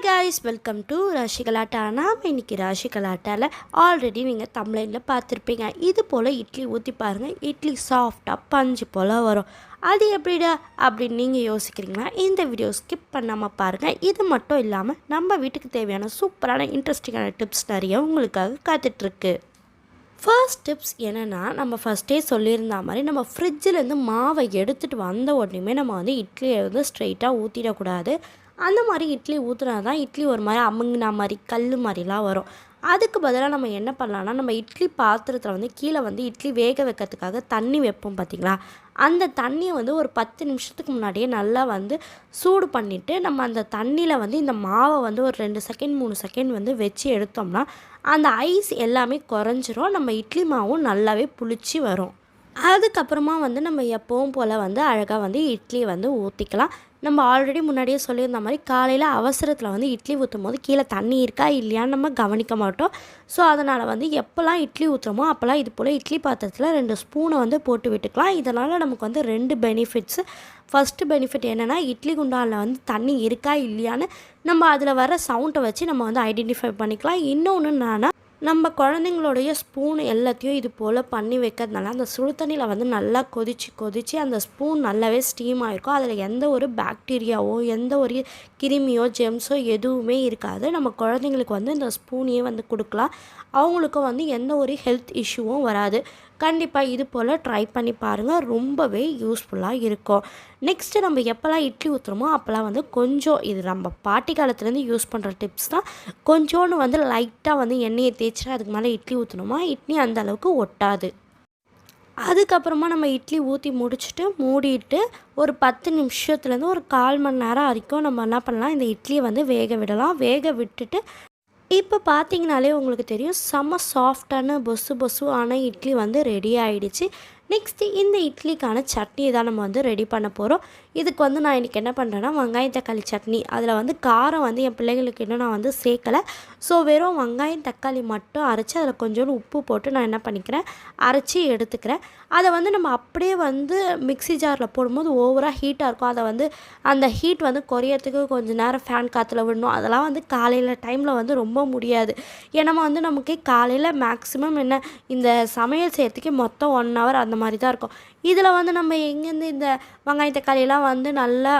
Hi guys welcome to ராஷிகலாட்டா நாம் இன்னைக்கு ராஷிகலாட்டாவில் already நீங்கள் தமிழில் பார்த்துருப்பீங்க. இது போல் இட்லி ஊற்றி பாருங்கள் இட்லி சாஃப்டாக பஞ்சு போல் வரும். அது எப்படிடா அப்படின்னு நீங்கள் யோசிக்கிறீங்கன்னா இந்த வீடியோ ஸ்கிப் பண்ணாமல் பாருங்கள் இது மட்டும் இல்லாமல் நம்ம வீட்டுக்கு தேவையான சூப்பரான இன்ட்ரெஸ்டிங்கான டிப்ஸ் நிறைய உங்களுக்காக காத்துட்ருக்கு. ஃபர்ஸ்ட் டிப்ஸ் என்னென்னா நம்ம ஃபஸ்ட்டே சொல்லியிருந்த மாதிரி நம்ம ஃப்ரிட்ஜிலேருந்து மாவை எடுத்துகிட்டு வந்த உடனேமே நம்ம வந்து இட்லியை வந்து ஸ்ட்ரைட்டாக ஊற்றிடக்கூடாது அந்த மாதிரி இட்லி ஊற்றுனா தான் இட்லி ஒரு மாதிரி அமுங்கினா மாதிரி கல் மாதிரிலாம் வரும். அதுக்கு பதிலாக நம்ம என்ன பண்ணலாம்னா நம்ம இட்லி பாத்திரத்தில் வந்து கீழே வந்து இட்லி வேக வைக்கிறதுக்காக தண்ணி வைப்போம் பார்த்தீங்களா அந்த தண்ணியை வந்து ஒரு பத்து நிமிஷத்துக்கு முன்னாடியே நல்லா வந்து சூடு பண்ணிவிட்டு நம்ம அந்த தண்ணியில் வந்து இந்த மாவை வந்து ஒரு ரெண்டு செகண்ட் மூணு செகண்ட் வந்து வச்சு எடுத்தோம்னா அந்த ஐஸ் எல்லாமே குறைஞ்சிரும். நம்ம இட்லி மாவும் நல்லாவே புளிச்சு வரும். அதுக்கப்புறமா வந்து நம்ம எப்பவும் போல் வந்து அழகாக வந்து இட்லி வந்து ஊற்றிக்கலாம் நம்ம ஆல்ரெடி முன்னாடியே சொல்லியிருந்த மாதிரி காலையில் அவசரத்தில் வந்து இட்லி ஊற்றும் போது கீழே தண்ணி இருக்கா இல்லையான்னு நம்ம கவனிக்க மாட்டோம். ஸோ அதனால் வந்து எப்போல்லாம் இட்லி ஊற்றுறோமோ அப்போல்லாம் இது போல் இட்லி பாத்திரத்தில் ரெண்டு ஸ்பூனை வந்து போட்டு விட்டுக்கலாம். இதனால் நமக்கு வந்து ரெண்டு பெனிஃபிட்ஸு ஃபஸ்ட்டு பெனிஃபிட் என்னென்னா இட்லி குண்டானில் வந்து தண்ணி இருக்கா இல்லையான்னு நம்ம அதில் வர சவுண்டை வச்சு நம்ம வந்து ஐடென்டிஃபை பண்ணிக்கலாம். இன்னொன்று என்னன்னா நம்ம குழந்தைங்களுடைய ஸ்பூன் எல்லாத்தையும் இது போல் பண்ணி வைக்கிறதுனால அந்த சுடு தண்ணியில் வந்து நல்லா கொதித்து கொதித்து அந்த ஸ்பூன் நல்லாவே ஸ்டீம் ஆகிருக்கும் அதில் எந்த ஒரு பாக்டீரியாவோ எந்த ஒரு கிருமியோ ஜெம்ஸோ எதுவுமே இருக்காது. நம்ம குழந்தைங்களுக்கு வந்து இந்த ஸ்பூனையே வந்து கொடுக்கலாம். அவங்களுக்கும் வந்து எந்த ஒரு ஹெல்த் இஷ்யூவும் வராது. கண்டிப்பாக இது போல் ட்ரை பண்ணி பாருங்கள் ரொம்பவே யூஸ்ஃபுல்லாக இருக்கும். நெக்ஸ்ட்டு நம்ம எப்போல்லாம் இட்லி ஊற்றுறோமோ அப்போல்லாம் வந்து கொஞ்சம் இது நம்ம பாட்டி காலத்துலேருந்து யூஸ் பண்ணுற டிப்ஸ் தான். கொஞ்சோன்னு வந்து லைட்டாக வந்து எண்ணெயை தேய்ச்சிட்டு அதுக்கு மேலே இட்லி ஊற்றணுமா இட்லி அந்த அளவுக்கு ஒட்டாது. அதுக்கப்புறமா நம்ம இட்லி ஊற்றி முடிச்சுட்டு மூடிட்டு ஒரு பத்து நிமிஷத்துலேருந்து ஒரு கால் மணி நேரம் வரைக்கும் நம்ம என்ன பண்ணலாம் இந்த இட்லியை வந்து வேக விடலாம். வேக விட்டுட்டு இப்போ பார்த்தீங்கனாலே உங்களுக்கு தெரியும் செம்ம சாஃப்டான பொசு பொசு ஆன இட்லி வந்து ரெடி ஆகிடுச்சு நெக்ஸ்ட்டு இந்த இட்லிக்கான சட்னி தான் நம்ம வந்து ரெடி பண்ண போகிறோம் இதுக்கு வந்து நான் இன்றைக்கி என்ன பண்ணுறேன்னா வெங்காயம் தக்காளி சட்னி. அதில் வந்து காரம் வந்து என் பிள்ளைங்களுக்கு இன்னும் நான் வந்து சேர்க்கலை. ஸோ வெறும் வெங்காயம் தக்காளி மட்டும் அரைச்சி அதில் கொஞ்சோண்டு உப்பு போட்டு நான் என்ன பண்ணிக்கிறேன் அரைச்சி எடுத்துக்கிறேன். அதை வந்து நம்ம அப்படியே வந்து மிக்சி ஜாரில் போடும்போது ஓவராக ஹீட்டாக இருக்கும். அதை வந்து அந்த ஹீட் வந்து குறையிறதுக்கு கொஞ்சம் நேரம் ஃபேன் காற்றுல விடணும். அதெல்லாம் வந்து காலையில் டைமில் வந்து ரொம்ப முடியாது. ஏன்னா வந்து நமக்கு காலையில் மேக்ஸிமம் என்ன இந்த சமையல் செய்யறதுக்கு மொத்தம் ஒன் ஹவர் அந்த மாதிரி தான் இருக்கும். இதில் வந்து நம்ம எங்கேருந்து இந்த வெங்காய தக்காளியெல்லாம் வந்து நல்லா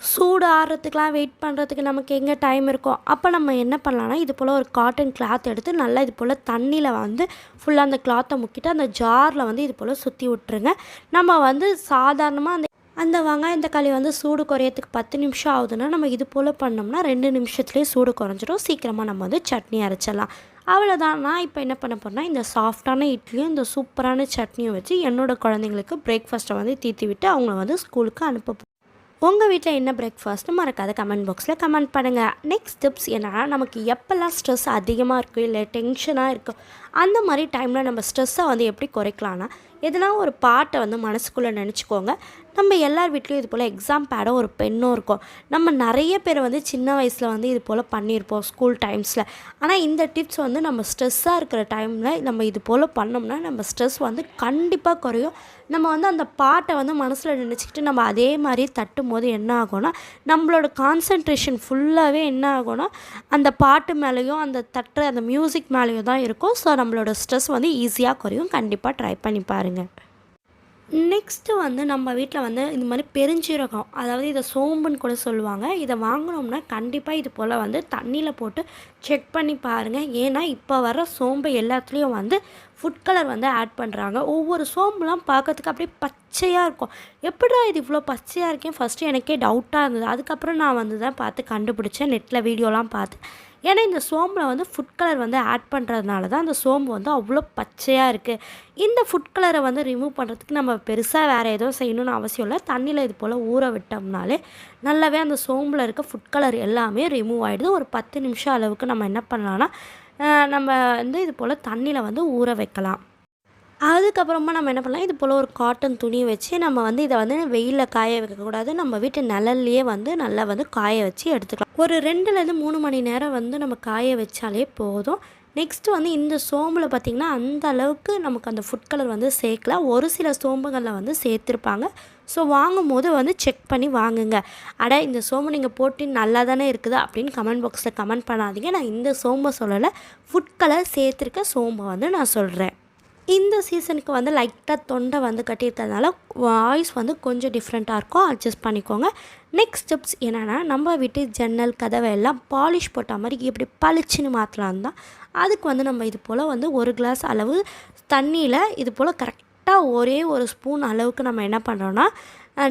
சூடு ஆறுறதுக்கெலாம் வெயிட் பண்ணுறதுக்கு நமக்கு எங்கே டைம் இருக்கும் அப்போ நம்ம என்ன பண்ணலாம்னா இது போல் ஒரு காட்டன் கிளாத் எடுத்து நல்லா இது போல் தண்ணியில் வந்து ஃபுல்லாக அந்த கிளாத்தை முக்கிட்டு அந்த ஜாரில் வந்து இது போல் சுற்றி விட்டுருங்க. நம்ம வந்து சாதாரணமாக அந்த அந்த வெங்காயம் தக்காளி வந்து சூடு குறையத்துக்கு பத்து நிமிஷம் ஆகுதுன்னா நம்ம இது போல் பண்ணோம்னா ரெண்டு நிமிஷத்துலேயே சூடு குறைஞ்சிரும். சீக்கிரமாக நம்ம வந்து சட்னி அரைச்சிடலாம். அவ்வளோதான் நான் இப்போ என்ன பண்ண போகிறேன்னா இந்த சாஃப்டான இட்லியும் இந்த சூப்பரான சட்னியும் வச்சு என்னோடய குழந்தைங்களுக்கு பிரேக்ஃபாஸ்ட்டை வந்து தீர்த்தி விட்டு அவங்கள வந்து ஸ்கூலுக்கு அனுப்ப உங்கள் வீட்டில் என்ன பிரேக்ஃபாஸ்ட்டு மறக்காத கமெண்ட் பாக்ஸில் கமெண்ட் பண்ணுங்கள் நெக்ஸ்ட் டிப்ஸ் என்னென்னா நமக்கு எப்போல்லாம் ஸ்ட்ரெஸ் அதிகமாக இருக்கும் இல்லை டென்ஷனாக இருக்கும் அந்த மாதிரி டைமில் நம்ம ஸ்ட்ரெஸ்ஸை வந்து எப்படி குறைக்கலான்னா எதனா ஒரு பாட்டை வந்து மனசுக்குள்ளே நினச்சிக்கோங்க. நம்ம எல்லார் வீட்லேயும் இது போல் எக்ஸாம் பேடோ ஒரு பெண்ணும் இருக்கும். நம்ம நிறைய பேர் வந்து சின்ன வயசில் வந்து இது போல் பண்ணியிருப்போம் ஸ்கூல் டைம்ஸில் ஆனால் இந்த டிப்ஸ் வந்து நம்ம ஸ்ட்ரெஸ்ஸாக இருக்கிற டைமில் நம்ம இது போல் பண்ணோம்னா நம்ம ஸ்ட்ரெஸ் வந்து கண்டிப்பாக குறையும். நம்ம வந்து அந்த பாட்டை வந்து மனசில் நினச்சிக்கிட்டு நம்ம அதே மாதிரி தட்டும் போது என்ன ஆகும்னா நம்மளோட கான்சன்ட்ரேஷன் ஃபுல்லாகவே என்ன ஆகும்னா அந்த பாட்டு மேலேயும் அந்த தட்டுற அந்த மியூசிக் மேலேயும் தான் இருக்கும். ஸோ நம்மளோட ஸ்ட்ரெஸ் வந்து ஈஸியாக குறையும். கண்டிப்பாக ட்ரை பண்ணி பாருங்கள் நெக்ஸ்ட்டு வந்து நம்ம வீட்டில் வந்து இந்த மாதிரி பெருஞ்சீரகம் அதாவது இதை சோம்புன்னு கூட சொல்லுவாங்க. இதை வாங்கினோம்னா கண்டிப்பாக இது போல் வந்து தண்ணியில் போட்டு செக் பண்ணி பாருங்கள் ஏன்னா இப்போ வர சோம்பு எல்லாத்துலேயும் வந்து ஃபுட் கலர் வந்து ஆட் பண்ணுறாங்க ஒவ்வொரு சோம்புலாம் பார்க்கறதுக்கு அப்படியே பச்சையாக இருக்கும். எப்படா இது இவ்வளோ பச்சையாக இருக்கேன் ஃபஸ்ட்டு எனக்கே டவுட்டாக இருந்தது. அதுக்கப்புறம் நான் வந்து தான் பார்த்து கண்டுபிடிச்சேன். நெட்டில் வீடியோலாம் பார்த்து. ஏன்னா இந்த சோம்பில் வந்து ஃபுட் கலர் வந்து ஆட் பண்ணுறதுனால தான் அந்த சோம்பு வந்து அவ்வளோ பச்சையாக இருக்குது இந்த ஃபுட் கலரை வந்து ரிமூவ் பண்ணுறதுக்கு நம்ம பெருசாக வேறு எதுவும் செய்யணும்னு அவசியம் இல்லை. தண்ணியில் இது போல் ஊற விட்டோம்னாலே நல்லாவே அந்த சோம்பில் இருக்க ஃபுட் கலர் எல்லாமே ரிமூவ் ஆகிடுது ஒரு பத்து நிமிஷம் அளவுக்கு நம்ம என்ன பண்ணலான்னா நம்ம வந்து இது போல் தண்ணியில் வந்து ஊற வைக்கலாம். அதுக்கப்புறமா நம்ம என்ன பண்ணலாம் இது போல் ஒரு காட்டன் துணி வச்சு நம்ம வந்து இதை வந்து வெயிலில் காய வைக்கக்கூடாது நம்ம வீட்டு நிழல்லையே வந்து நல்லா வந்து காய வச்சு எடுத்துக்கலாம். ஒரு ரெண்டுலேருந்து மூணு மணி நேரம் வந்து நம்ம காய வச்சாலே போதும். நெக்ஸ்ட்டு வந்து இந்த சோம்பில் பார்த்திங்கன்னா அந்த அளவுக்கு நமக்கு அந்த ஃபுட் கலர் வந்து சேர்க்கல ஒரு சில சோம்புகளில் வந்து சேர்த்துருப்பாங்க. ஸோ வாங்கும் போது வந்து செக் பண்ணி வாங்குங்க. அட இந்த சோம்பு நீங்கள் போட்டு நல்லா தானே இருக்குது அப்படின்னு கமெண்ட் பாக்ஸில் கமெண்ட் பண்ணாதீங்க. நான் இந்த சோம்பை சொல்லலை. ஃபுட் கலர் சேர்த்துருக்க சோம்பை வந்து நான் சொல்கிறேன் இந்த சீசனுக்கு வந்து லைட்டாக தொண்டை வந்து கட்டியிருக்கிறதுனால வாய்ஸ் வந்து கொஞ்சம் டிஃப்ரெண்ட்டாக இருக்கும். அட்ஜஸ்ட் பண்ணிக்கோங்க. நெக்ஸ்ட் ஸ்டெப்ஸ் என்னென்னா நம்ம வீட்டு ஜன்னல் கதவை எல்லாம் பாலிஷ் போட்ட மாதிரி எப்படி பளிச்சுன்னு மாற்றலாம் தான் அதுக்கு வந்து நம்ம இது போல் வந்து ஒரு கிளாஸ் அளவு தண்ணியில் இது போல் கரெக்ட் கரெக்டாக ஒரே ஒரு ஸ்பூன் அளவுக்கு நம்ம என்ன பண்ணுறோன்னா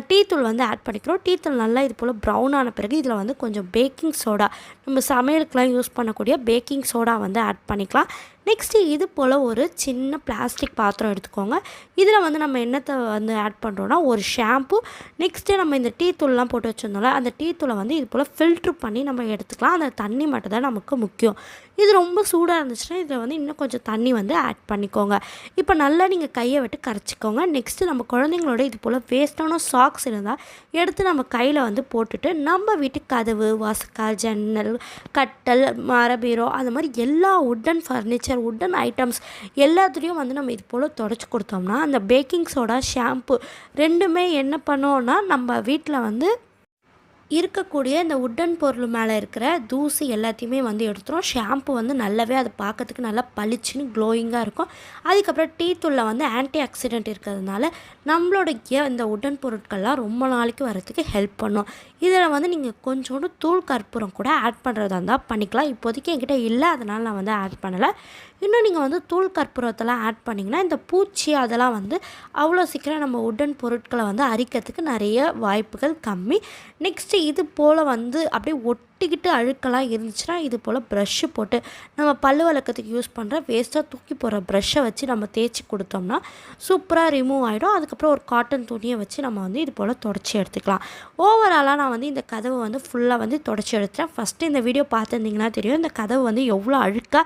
டீத்தூள் வந்து ஆட் பண்ணிக்கிறோம். டீத்தூள் நல்லா இது போல் ப்ரௌன் ஆன பிறகு இதில் வந்து கொஞ்சம் பேக்கிங் சோடா நம்ம சமையலுக்குலாம் யூஸ் பண்ணக்கூடிய பேக்கிங் சோடா வந்து ஆட் பண்ணிக்கலாம். நெக்ஸ்ட்டு இது போல் ஒரு சின்ன பிளாஸ்டிக் பாத்திரம் எடுத்துக்கோங்க. இதில் வந்து நம்ம என்னத்தை வந்து ஆட் பண்ணுறோன்னா ஒரு ஷாம்பு நெக்ஸ்ட்டு நம்ம இந்த டீ தூள்லாம் போட்டு வச்சுருந்தோம்ல அந்த டீ தூளை வந்து இது போல் ஃபில்ட்ரு பண்ணி நம்ம எடுத்துக்கலாம். அந்த தண்ணி மட்டும் தான் நமக்கு முக்கியம். இது ரொம்ப சூடாக இருந்துச்சுன்னா இதில் வந்து இன்னும் கொஞ்சம் தண்ணி வந்து ஆட் பண்ணிக்கோங்க. இப்போ நல்லா நீங்கள் கையை விட்டு கரைச்சிக்கோங்க. நெக்ஸ்ட்டு நம்ம குழந்தைங்களோட இது போல் வேஸ்ட்டான சாக்ஸ் இருந்தால் எடுத்து நம்ம கையில் வந்து போட்டுட்டு நம்ம வீட்டு கதவு வாசக்கால் ஜன்னல் கட்டல் மரபீரோ அந்த மாதிரி எல்லா உட்டன் ஃபர்னிச்சர் உட்டன் ஐட்டம்ஸ் எல்லாத்துலேயும் வந்து நம்ம இது போல் தொடச்சி கொடுத்தோம்னா அந்த பேக்கிங் சோடா ஷாம்பு ரெண்டுமே என்ன பண்ணோன்னா நம்ம வீட்டில் வந்து இருக்கக்கூடிய இந்த உட்டன் பொருள் மேலே இருக்கிற தூசி எல்லாத்தையுமே வந்து எடுத்துரும். ஷாம்பு வந்து நல்லாவே அது பார்க்கறதுக்கு நல்லா பளிச்சுன்னு க்ளோயிங்காக இருக்கும். அதுக்கப்புறம் டீ தூளில் வந்து ஆன்டி ஆக்சிடென்ட் இருக்கிறதுனால நம்மளுடைய இந்த உடன் பொருட்கள்லாம் ரொம்ப நாளைக்கு வரத்துக்கு ஹெல்ப் பண்ணும். இதில் வந்து நீங்கள் கொஞ்சோண்டு தூள் கற்பூரம் கூட ஆட் பண்ணுறதா இருந்தால் பண்ணிக்கலாம். இப்போதைக்கு என்கிட்ட இல்லை அதனால் நான் வந்து ஆட் பண்ணலை. இன்னும் நீங்கள் வந்து தூள் கற்பூரத்தெல்லாம் ஆட் பண்ணிங்கன்னா இந்த பூச்சி அதெல்லாம் வந்து அவ்வளோ சீக்கிரம் நம்ம உடன் பொருட்களை வந்து அரிக்கிறதுக்கு நிறைய வாய்ப்புகள் கம்மி. நெக்ஸ்ட்டு இது போல் வந்து அப்படியே ஒட்டிக்கிட்டு அழுக்கெல்லாம் இருந்துச்சுன்னா இது போல் ப்ரஷ்ஷு போட்டு நம்ம பல்லு வழக்கத்துக்கு யூஸ் பண்ணுற வேஸ்ட்டாக தூக்கி போகிற ப்ரஷ்ஷை வச்சு நம்ம தேய்ச்சி கொடுத்தோம்னா சூப்பராக ரிமூவ் ஆகிடும் அதுக்கப்புறம் ஒரு காட்டன் துணியை வச்சு நம்ம வந்து இது போல் தொடச்சி எடுத்துக்கலாம். ஓவராலாக நான் வந்து இந்த கதவை வந்து ஃபுல்லாக வந்து தொடச்சி எடுத்துட்டேன். ஃபஸ்ட்டு இந்த வீடியோ பார்த்துருந்தீங்கன்னா தெரியும். இந்த கதவு வந்து எவ்வளோ அழுக்காக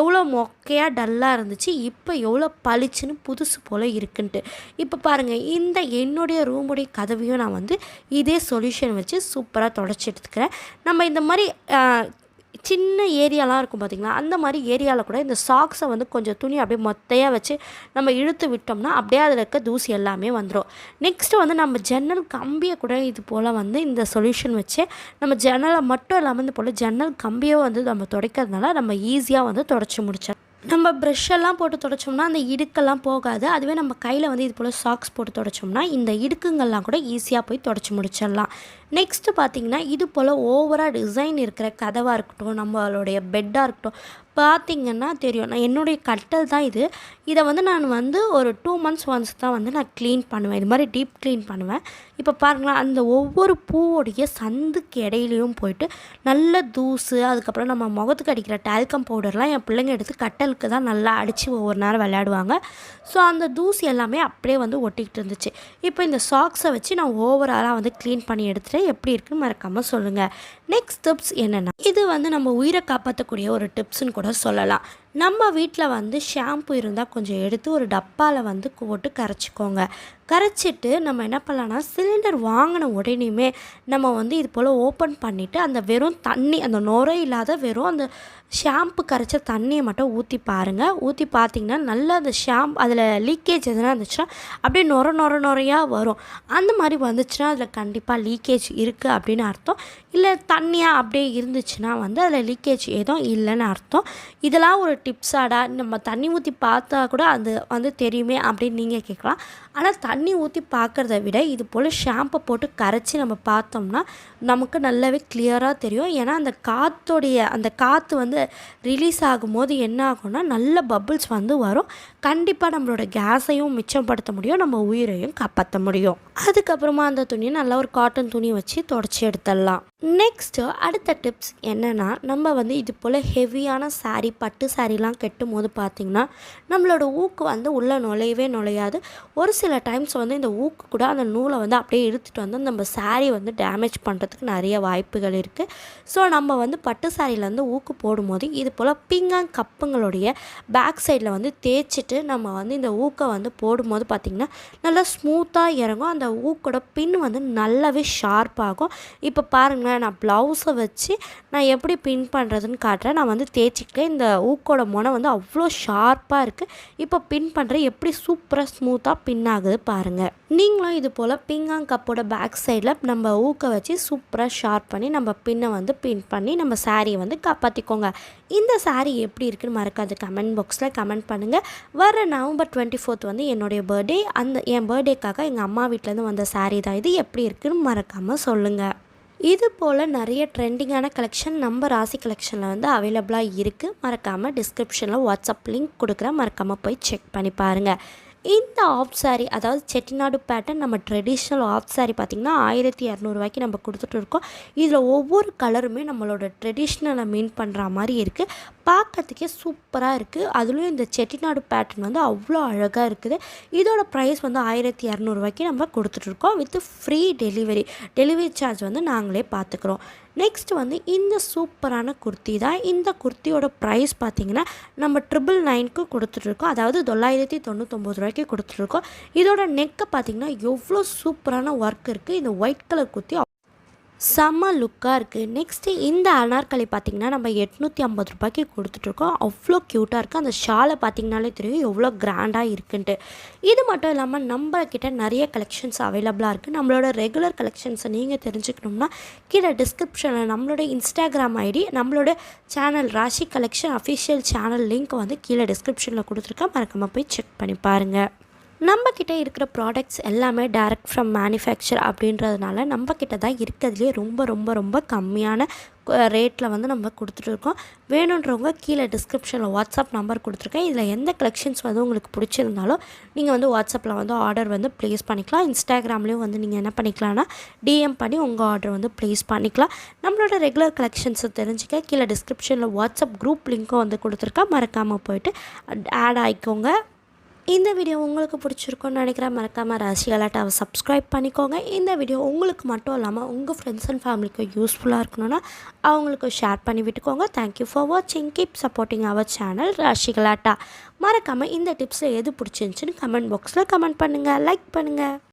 எவ்வளோ மொக்கையாக டல்லாக இருந்துச்சு. இப்போ எவ்வளோ பளிச்சுன்னு புதுசு போல் இருக்குன்ட்டு. இப்போ பாருங்கள் இந்த என்னுடைய ரூமுடைய கதவையும் நான் வந்து இதே சொல்யூஷன் வச்சு சூப்பராக தொடச்சி எடுத்துக்கிறேன். நம்ம இந்த மாதிரி சின்ன ஏரியாலாம் இருக்கும் பார்த்திங்களா அந்த மாதிரி ஏரியாவில் கூட இந்த சாக்ஸை வந்து கொஞ்சம் துணி அப்படியே மொத்தையாக வச்சு நம்ம இழுத்து விட்டோம்னா அப்படியே அதில் இருக்க தூசி எல்லாமே வந்துடும் நெக்ஸ்ட்டு வந்து நம்ம ஜன்னல் கம்பியை கூட இது போல் வந்து இந்த சொல்யூஷன் வச்சு நம்ம ஜன்னலை மட்டும் இல்லாமல் இந்த போல் ஜன்னல் கம்பியை வந்து நம்ம துடைக்கிறதுனால நம்ம ஈஸியாக வந்து தொடச்சி முடிச்சோம் நம்ம ப்ரெஷ்ஷெல்லாம் போட்டு தொடச்சோம்னா அந்த இடுக்கெல்லாம் போகாது. அதுவே நம்ம கையில் வந்து இது போல் சாக்ஸ் போட்டு தொடச்சோம்னா இந்த இடுக்குங்கள்லாம் கூட ஈஸியாக போய் தொடச்சி முடிச்சிடலாம். நெக்ஸ்ட்டு பார்த்திங்கன்னா இது போல் ஓவராக டிசைன் இருக்கிற கதவாக இருக்கட்டும் நம்மளுடைய பெட்டாக இருக்கட்டும் பார்த்திங்கன்னா தெரியும். நான் என்னுடைய கட்டல் தான் இது. இதை வந்து நான் வந்து ஒரு டூ மந்த்ஸ் ஒன்ஸ் தான் வந்து நான் க்ளீன் பண்ணுவேன். இது மாதிரி டீப் க்ளீன் பண்ணுவேன். இப்போ பாருங்களேன் அந்த ஒவ்வொரு பூவோடைய சந்துக்கு இடையிலையும் போயிட்டு நல்ல தூசு அதுக்கப்புறம் நம்ம முகத்துக்கு அடிக்கிற டால்கம் பவுடர்லாம் என் பிள்ளைங்க எடுத்து கட்டலுக்கு தான் நல்லா அடித்து ஒவ்வொரு நேரம் விளையாடுவாங்க. ஸோ அந்த தூசி எல்லாமே அப்படியே வந்து ஒட்டிக்கிட்டு இருந்துச்சு. இப்போ இந்த சாக்ஸை வச்சு நான் ஓவராலாக வந்து க்ளீன் பண்ணி எடுத்துகிட்டு எப்படி இருக்குன்னு மறக்காமல் சொல்லுங்கள் நெக்ஸ்ட் டிப்ஸ் என்னென்னா இது வந்து நம்ம உயிரை காப்பாற்றக்கூடிய ஒரு டிப்ஸ்னு கூட கூட சொல்லலாம். நம்ம வீட்டில் வந்து ஷாம்பு இருந்தால் கொஞ்சம் எடுத்து ஒரு டப்பாவில் வந்து போட்டு கரைச்சிக்கோங்க. கரைச்சிட்டு நம்ம என்ன பண்ணலாம்னா சிலிண்டர் வாங்கின உடனேயுமே நம்ம வந்து இது போல் ஓப்பன் பண்ணிவிட்டு அந்த வெறும் தண்ணி அந்த நுரை இல்லாத வெறும் அந்த ஷாம்பு கரைச்ச தண்ணியை மட்டும் ஊற்றி பாருங்கள் ஊற்றி பார்த்தீங்கன்னா நல்லா அந்த ஷாம்பு அதில் லீக்கேஜ் எதுனா இருந்துச்சுன்னா அப்படியே நொர நொர நொறையாக வரும். அந்த மாதிரி வந்துச்சுன்னா அதில் கண்டிப்பாக லீக்கேஜ் இருக்குது அப்படின்னு அர்த்தம். இல்லை தண்ணியாக அப்படியே இருந்துச்சுன்னா வந்து அதில் லீக்கேஜ் எதுவும் இல்லைன்னு அர்த்தம். இதெல்லாம் ஒரு டிப்ஸாடா நம்ம தண்ணி ஊற்றி பார்த்தா கூட அது வந்து தெரியுமே அப்படின்னு நீங்கள் கேட்கலாம். ஆனால் தண்ணி ஊற்றி பார்க்குறத விட இது போல் ஷாம்பை போட்டு கரைச்சி நம்ம பார்த்தோம்னா நமக்கு நல்லாவே கிளியராக தெரியும். ஏன்னா அந்த காற்றோடைய அந்த காற்று வந்து ரிலீஸ் ஆகும்போது என்ன ஆகும்னா நல்ல பபுள்ஸ் வந்து வரும். கண்டிப்பாக நம்மளோட கேஸையும் மிச்சப்படுத்த முடியும். நம்ம உயிரையும் காப்பாற்ற முடியும். அதுக்கப்புறமா அந்த துணியை நல்லா ஒரு காட்டன் துணி வச்சு தொடச்சி எடுத்துடலாம். நெக்ஸ்ட்டு அடுத்த டிப்ஸ் என்னென்னா நம்ம வந்து இது போல் ஹெவியான சாரீ பட்டு சாரீலாம் கெட்டும் போது பார்த்திங்கன்னா நம்மளோட ஊக்கு வந்து உள்ளே நுழையவே நுழையாது. ஒரு சில டைம்ஸ் வந்து இந்த ஊக்கு கூட அந்த நூலை வந்து அப்படியே இழுத்துட்டு வந்து நம்ம சாரீ வந்து டேமேஜ் பண்ணுறதுக்கு நிறைய வாய்ப்புகள் இருக்குது ஸோ நம்ம வந்து பட்டு சாரியில் வந்து ஊக்கு போடும்போது இது போல் பிங்காங் கப்புங்களுடைய பேக் சைடில் வந்து தேய்ச்சிட்டு நம்ம வந்து இந்த ஊக்கை வந்து போடும்போது பார்த்திங்கன்னா நல்லா ஸ்மூத்தாக இறங்கும். அந்த ஊக்கோட பின் வந்து நல்லாவே ஷார்ப்பாகும் இப்போ பாருங்களேன் நான் ப்ளவுஸை வச்சு நான் எப்படி பின் பண்ணுறதுன்னு காட்டுறேன். நான் வந்து தேய்ச்சிக்கிட்டேன் இந்த ஊக்கோட முனை வந்து அவ்வளோ ஷார்ப்பாக இருக்குது இப்போ பின் பண்ணுறேன் எப்படி சூப்பராக ஸ்மூத்தாக பின் ஆகுது பாருங்கள் நீங்களும் இது போல் பிங்காங் கப்போட பேக் சைடில் நம்ம ஊக்க வச்சு சூப்பராக ஷார்ப் பண்ணி நம்ம பின்னை வந்து பின் பண்ணி நம்ம சாரியை வந்து காப்பாற்றிக்கோங்க இந்த சாரீ எப்படி இருக்குன்னு மறக்காது கமெண்ட் பாக்ஸில் கமெண்ட் பண்ணுங்கள் வர நவம்பர் டுவெண்ட்டி ஃபோர்த் வந்து என்னுடைய பர்த்டே அந்த என் பர்த்டேக்காக எங்கள் அம்மா வீட்டிலேருந்து வந்த சாரீ தான் இது. எப்படி இருக்குன்னு மறக்காமல் சொல்லுங்கள் இது போல் நிறைய ட்ரெண்டிங்கான கலெக்ஷன் நம்ம ராசி கலெக்ஷனில் வந்து அவைலபிளாக இருக்குது மறக்காமல் டிஸ்கிரிப்ஷனில் வாட்ஸ்அப் லிங்க் கொடுக்குறேன். மறக்காமல் போய் செக் பண்ணி பாருங்கள் இந்த ஆஃப் saree அதாவது செட்டிநாடு பேட்டர்ன் நம்ம ட்ரெடிஷ்னல் ஆஃப் saree பார்த்திங்கன்னா ஆயிரத்தி இரநூறுவாய்க்கு நம்ம கொடுத்துட்டு இருக்கோம். இதில் ஒவ்வொரு கலருமே நம்மளோட ட்ரெடிஷ்னலை மீன் பண்ணுற மாதிரி இருக்குது பார்க்கறதுக்கே சூப்பராக இருக்குது அதுலேயும் இந்த செட்டிநாடு பேட்டர்ன் வந்து அவ்வளோ அழகாக இருக்குது. இதோட ப்ரைஸ் வந்து ஆயிரத்தி இரநூறுவாய்க்கு நம்ம கொடுத்துட்ருக்கோம் with free delivery delivery charge வந்து நாங்களே பார்த்துக்குறோம். நெக்ஸ்ட் வந்து இந்த சூப்பரான குர்த்தி தான். இந்த குர்த்தியோட ப்ரைஸ் பார்த்தீங்கன்னா நம்ம ட்ரிபிள் நைனுக்கு கொடுத்துட்ருக்கோம் அதாவது தொள்ளாயிரத்தி தொண்ணூத்தொம்பது ரூபாய்க்கு கொடுத்துட்ருக்கோம் இதோட நெக்கை பார்த்தீங்கன்னா எவ்வளோ சூப்பரான ஒர்க் இருக்குது இந்த ஒயிட் கலர் குர்த்தி செம்ம லுக்காக இருக்குது நெக்ஸ்ட்டு இந்த அனார்கலி பார்த்திங்கன்னா நம்ம எட்நூற்றி ஐம்பது ரூபாய்க்கு கொடுத்துட்ருக்கோம் அவ்வளோ க்யூட்டாக இருக்குது அந்த ஷாலை பார்த்திங்கனாலே தெரியும் எவ்வளோ கிராண்டாக இருக்குன்ட்டு. இது மட்டும் இல்லாமல் நம்மக்கிட்ட நிறைய கலெக்ஷன்ஸ் அவைலபிளாக இருக்குது நம்மளோட ரெகுலர் கலெக்ஷன்ஸை நீங்கள் தெரிஞ்சுக்கணும்னா கீழே டிஸ்கிரிப்ஷனில் நம்மளோட இன்ஸ்டாகிராம் ஐடி நம்மளோட channel Rashi collection official channel link வந்து கீழே டிஸ்கிரிப்ஷனில் கொடுத்துருக்கேன். மறக்காமல் போய் செக் பண்ணி பாருங்கள் நம்மக்கிட்ட இருக்கிற ப்ராடக்ட்ஸ் எல்லாமே டேரக்ட் ஃப்ரம் மேனுஃபேக்சர் அப்படின்றதுனால நம்மக்கிட்ட தான் இருக்கிறதுலே ரொம்ப ரொம்ப ரொம்ப கம்மியான ரேட்டில் வந்து நம்ம கொடுத்துட்ருக்கோம் வேணுன்றவங்க கீழே டிஸ்கிரிப்ஷனில் வாட்ஸ்அப் நம்பர் கொடுத்துருக்கேன். இதில் எந்த கலெக்ஷன்ஸ் வந்து உங்களுக்கு பிடிச்சிருந்தாலும் நீங்கள் வந்து வாட்ஸ்அப்பில் வந்து ஆர்டர் வந்து ப்ளேஸ் பண்ணிக்கலாம். இன்ஸ்டாகிராம்லேயும் வந்து நீங்கள் என்ன பண்ணிக்கலாம்னா டிஎம் பண்ணி உங்கள் ஆர்டர் வந்து ப்ளேஸ் பண்ணிக்கலாம். நம்மளோட ரெகுலர் கலெக்ஷன்ஸை தெரிஞ்சுக்க கீழே டிஸ்கிரிப்ஷனில் வாட்ஸ்அப் குரூப் லிங்க்கும் வந்து கொடுத்துருக்கேன். மறக்காமல் போயிட்டு ஆட் ஆகிக்கோங்க இந்த வீடியோ உங்களுக்கு பிடிச்சிருக்கும்னு நினைக்கிறேன் மறக்காமல் ராசி அலாட்டாவை சப்ஸ்கிரைப் பண்ணிக்கோங்க. இந்த வீடியோ உங்களுக்கு மட்டும் இல்லாமல் உங்கள் ஃப்ரெண்ட்ஸ் அண்ட் ஃபேமிலிக்கு யூஸ்ஃபுல்லாக இருக்கணும்னா அவங்களுக்கு ஷேர் பண்ணி விட்டுக்கோங்க. தேங்க்யூ ஃபார் வாட்சிங் keep supporting our channel Rasi Galatta மறக்காமல் இந்த டிப்ஸில் எது பிடிச்சிருந்துச்சின்னு கமெண்ட் பாக்ஸில் கமெண்ட் பண்ணுங்கள் லைக் பண்ணுங்கள்